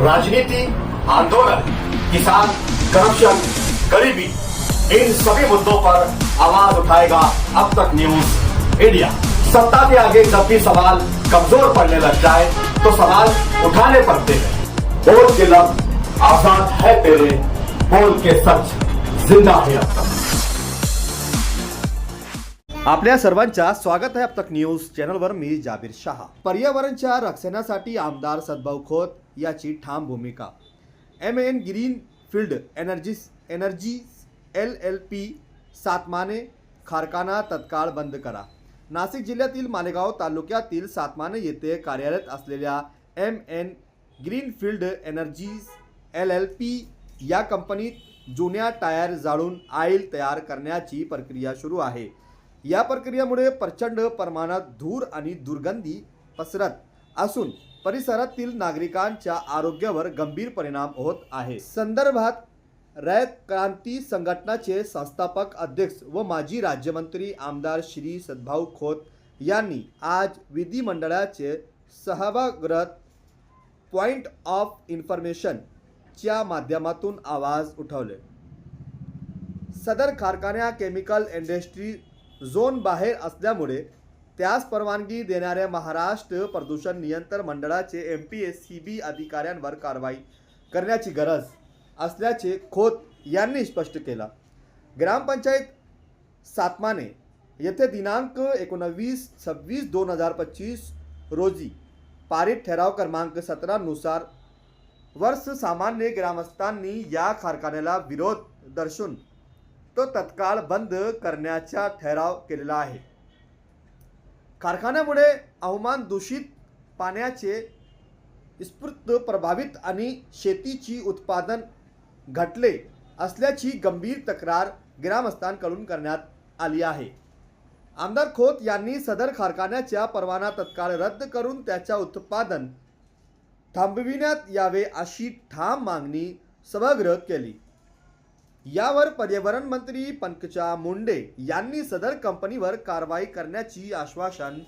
राजनीति, आंदोलन, किसान, करप्शन, गरीबी, इन सभी मुद्दों पर आवाज़ उठाएगा अब तक न्यूज़ इंडिया। सत्ता के आगे जब भी सवाल कमज़ोर पड़ने लग जाए तो सवाल उठाने पड़ते हैं। बोल के लफ्ज आज़ाद है तेरे, बोल के सच, ज़िंदा है अब तक। आपल्या सर्वांच्या स्वागत आहे अब तक न्यूज़ चॅनलवर, मी जाबीर शहा। पर्यावरणच्या रक्षणासाठी आमदार सद्भाऊ खोत याची ठाम भूमिका. M N green field energy energy L L P Satmane कारखाना तत्काळ बंद करा. नाशिक जिल्ह्यातील मालेगाव तालुक्यातील सातमाने येथे कार्यरत असलेल्या M N greenfield energies L L P या कंपनीत जुन्या टायर जाळून ऑइल तयार करण्याची प्रक्रिया सुरू आहे. या प्रक्रियेमुळे प्रचंड प्रमाणात धूर आणि दुर्गंधी पसरत असून परिसरातील नागरिकांच्या आरोग्यावर गंभीर परिणाम होत आहे. संदर्भात रयत क्रांती संघटनाचे संस्थापक अध्यक्ष व माजी राज्यमंत्री आमदार श्री सद्भाऊ खोत यांनी आज विधिमंडळाचे सभागृहात पॉइंट ऑफ इन्फॉर्मेशनच्या माध्यमातून आवाज उठवले. सदर कारखान्या केमिकल इंडस्ट्री झोन बाहेर असल्यामुळे त्यास परवानगी देणाऱ्या महाराष्ट्र प्रदूषण नियंत्रण मंडळाचे M P S C B अधिकाऱ्यांवर कारवाई करण्याची गरज असल्याचे खोत यांनी स्पष्ट केला. ग्रामपंचायत सातमाने येथे दिनांक एकोणवीस सव्वीस दोन हजार पच्चीस रोजी पारित ठराव क्रमांक सतरानुसार वर्ष सामान्य ग्रामस्थांनी या कारखान्याला विरोध दर्शवून तो तत्काळ बंद करण्याचा ठराव केलेला आहे. कारखान्यामुळे हवामान दूषित पाण्याचे स्फूर्त प्रभावित आणि शेतीची उत्पादन घटले असल्याची गंभीर तक्रार ग्रामस्थांकडून करण्यात आली आहे. आमदार खोत यांनी सदर कारखान्याच्या परवाना तत्काळ रद्द करून त्याच्या उत्पादन थांबविण्यात यावे अशी ठाम मागणी सभागृहात केली. यावर पर्यावरण मंत्री पंकजा मुंडे यांनी सदर कंपनीवर कारवाई करण्याची आश्वासन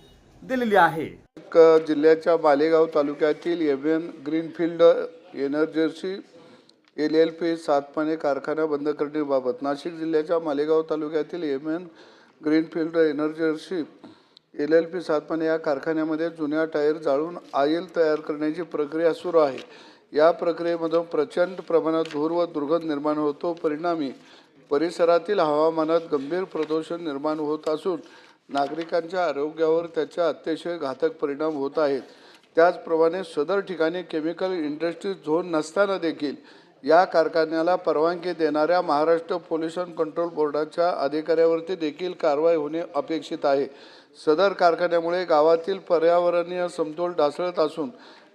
दिलेले आहे. क- जिल्ह्याच्या मालेगाव तालुक्यातील M N greenfield energies L L P Satmane कारखाना बंद करण्याबाबत नाशिक जिल्ह्याच्या मालेगाव तालुक्यातील M N greenfield energies L L P Satmane या कारखान्यामध्ये जुन्या टायर जाळून ऑइल तयार करण्याची प्रक्रिया सुरू आहे. या प्रक्रियेमधून प्रचंड प्रमाणात धूर व दुर्गंध निर्माण होतो. परिणामी परिसरातील हवामानात गंभीर प्रदूषण निर्माण होत असून नागरिकांच्या आरोग्यावर त्याचा अतिशय घातक परिणाम होत आहेत. त्याचप्रमाणे सदर ठिकाणी केमिकल इंडस्ट्री झोन नसताना देखील या कारखान्याला परवानगी देणाऱ्या महाराष्ट्र पोल्युशन कंट्रोल बोर्डाच्या अधिकाऱ्यावरती देखील कारवाई होणे अपेक्षित आहे. सदर कारखान्यामुळे गावातील पर्यावरणीय समतोल ढासळत असून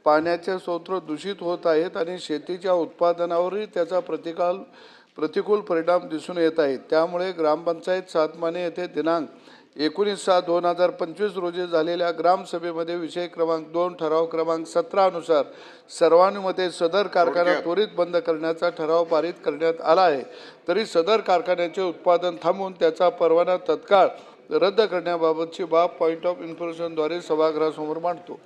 पाण्याचे स्रोत दूषित होत आहेत आणि शेतीच्या उत्पादनावरही त्याचा प्रतिकाल प्रतिकूल परिणाम दिसून येत आहेत. त्यामुळे ग्रामपंचायत सातमाने येथे दिनांक एकोणीस सहा दोन हजार पंचवीस रोजी झालेल्या ग्रामसभेमध्ये विषय क्रमांक दोन ठराव क्रमांक सतरानुसार सर्वानुमते सदर कारखाना त्वरित बंद करण्याचा ठराव पारित करण्यात आला आहे. तरी सदर कारखान्याचे उत्पादन थांबवून त्याचा परवाना तत्काळ रद्द करण्याबाबतची बाब पॉईंट ऑफ इन्फॉर्मेशनद्वारे सभागृहासमोर मांडतो.